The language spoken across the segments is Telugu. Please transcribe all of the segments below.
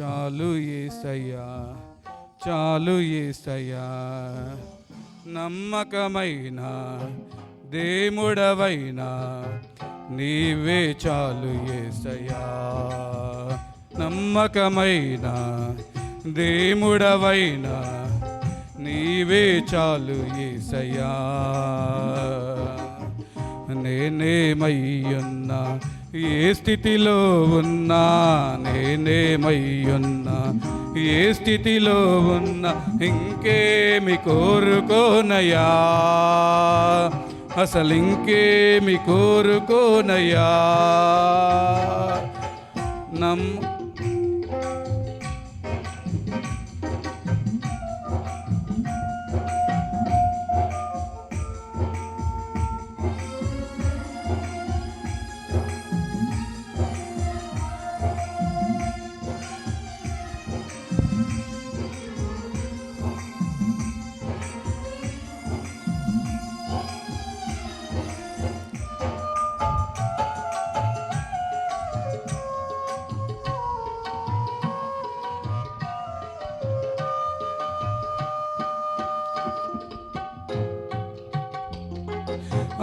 చాలు ఏసయ్యా చాలు ఏసయ్యా. నమ్మకమైన దేముడవైనా నీవే చాలు ఏసయ్యా. నమ్మకమైన దేముడవైనా నీవే చాలు ఏసయ్యా. నేనేమయ్యున్నా ఏ స్థితిలో ఉన్నా నేనేమయ్యున్నా? ఏ స్థితిలో ఉన్నా ఇంకేమి కోరుకోనయా అసలు ఇంకేమి కోరుకోనయా నమ్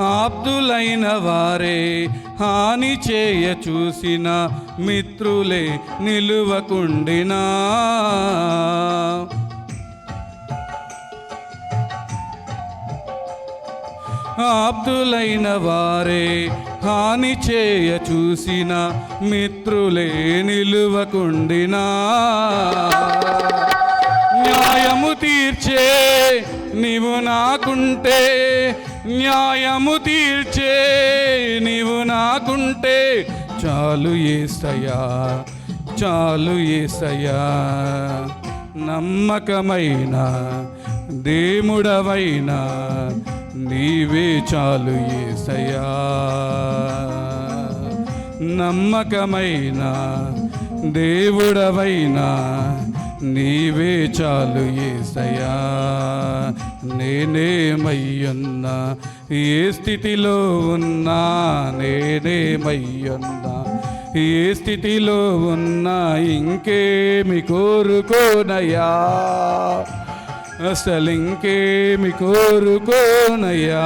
ఆప్తులైన వారే హాని చేయ చూసిన మిత్రులే నిలువకుండినా. ఆప్తులైన వారే హాని చేయ చూసిన మిత్రులే నిలువకుండినా. న్యాయము తీర్చే నీవు నాకుంటే న్యాయము తీర్చే నీవు నాకుంటే చాలు ఏసయ్యా చాలు ఏసయ్యా. నమ్మకమైన దేముడవైనా నీవే చాలు ఏసయ్యా. నమ్మకమైన దేవుడవైనా నీవే చాలు ఏసయా నేనేమయ్యున్నా ఏ స్థితిలో ఉన్నా నేనేమయ్యున్నా ఏ స్థితిలో ఉన్నా ఇంకేమి కోరుకోనయ్యా. అసలు ఇంకేమి కోరుకోనయ్యా.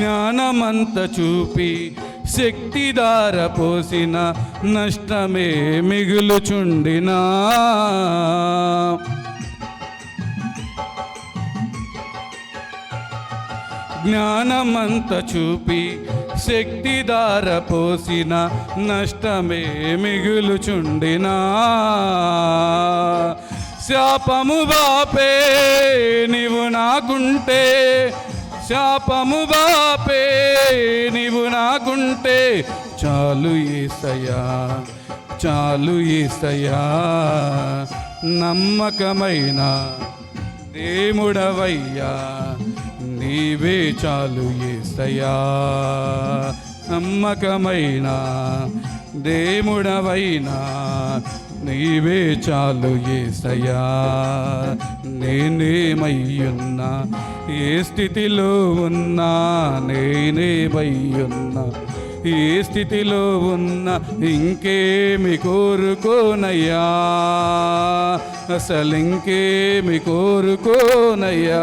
జ్ఞానమంత చూపి శక్తిదార పోసిన నష్టమే మిగులుచుండినా. జ్ఞానమంత చూపి శక్తిదార పోసిన నష్టమే మిగులుచుండినా. శాపము బాపే నీవు నాకుంటే శాపము బాపే నీవు నాకుంటే చాలు ఏసయ్యా చాలు ఏసయ్యా. నమ్మకమైన దేముడవయ్యా నీవే చాలు ఏసయ్యా. నమ్మకమైన దేముడవైనా నీవే చాలు ఏసయ్యా. నేనేమయ్యున్నా ఏ స్థితిలో ఉన్నా నేనేమయ్యున్నా ఏ స్థితిలో ఉన్నా ఇంకేమి కోరుకోనయ్యా. అసలు ఇంకేమి కోరుకోనయ్యా.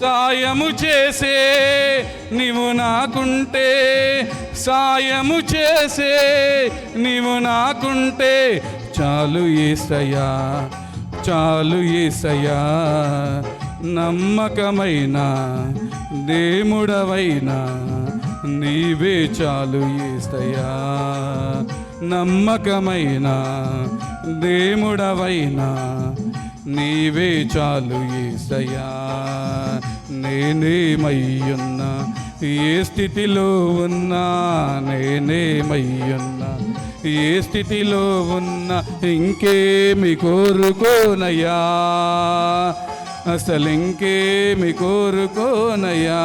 సాయము చేసే నీవు నాకుంటే సాయము చేసే నీవు నాకుంటే చాలు ఏసయ్యా చాలు ఏసయ్యా. నమ్మకమైన దేముడవైనా నీవే చాలు ఏసయ్యా. నమ్మకమైన దేముడవైనా నీవే చాలు ఏసయ్యా. నేనేమయ్యున్నా? ఏ స్థితిలో ఉన్నా నేనేమయ్యున్నా? ఏ స్థితిలో ఉన్నా ఇంకేమి కోరుకోనయ్యా. అసలు ఇంకేమి కోరుకోనయ్యా.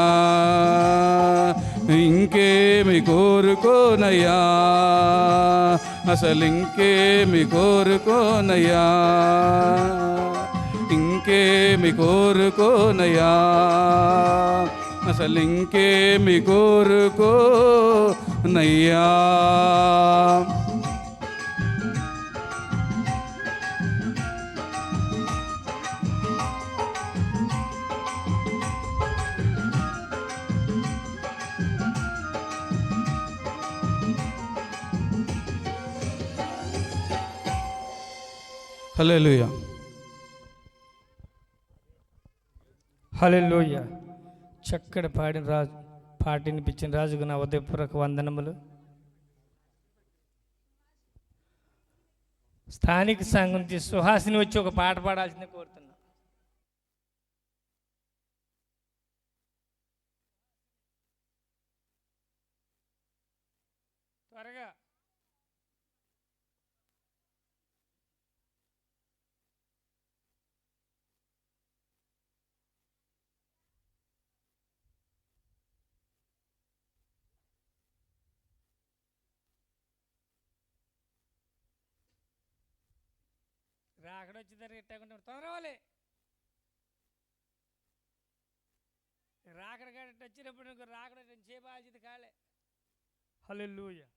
ఇంకేమి కోరుకోనయ్యా. అసలు ఇంకేమి కోరుకోనయ్యా? ఇంకేమి కోరుకోనయ్యా? అసలు ఇంకేమి కోరుకోనయ్యా? హల్లెలూయా హల్లెలూయ చక్కటి పాడిన రాజు పాట వినిపించిన రాజుకు నా ఉదయపూర్వక వందనములు. స్థానిక సంఘం నుంచి సుహాసిని వచ్చి ఒక పాట పాడాల్సిందే కోరుతున్నా. త్వరగా రాకడ వచ్చేదారు ఎట్టాకుంటే తొందర రావాలి రాకడ వచ్చినప్పుడు రాకడ సేపు ఆల్చింది కాలే. హల్లెలూయా.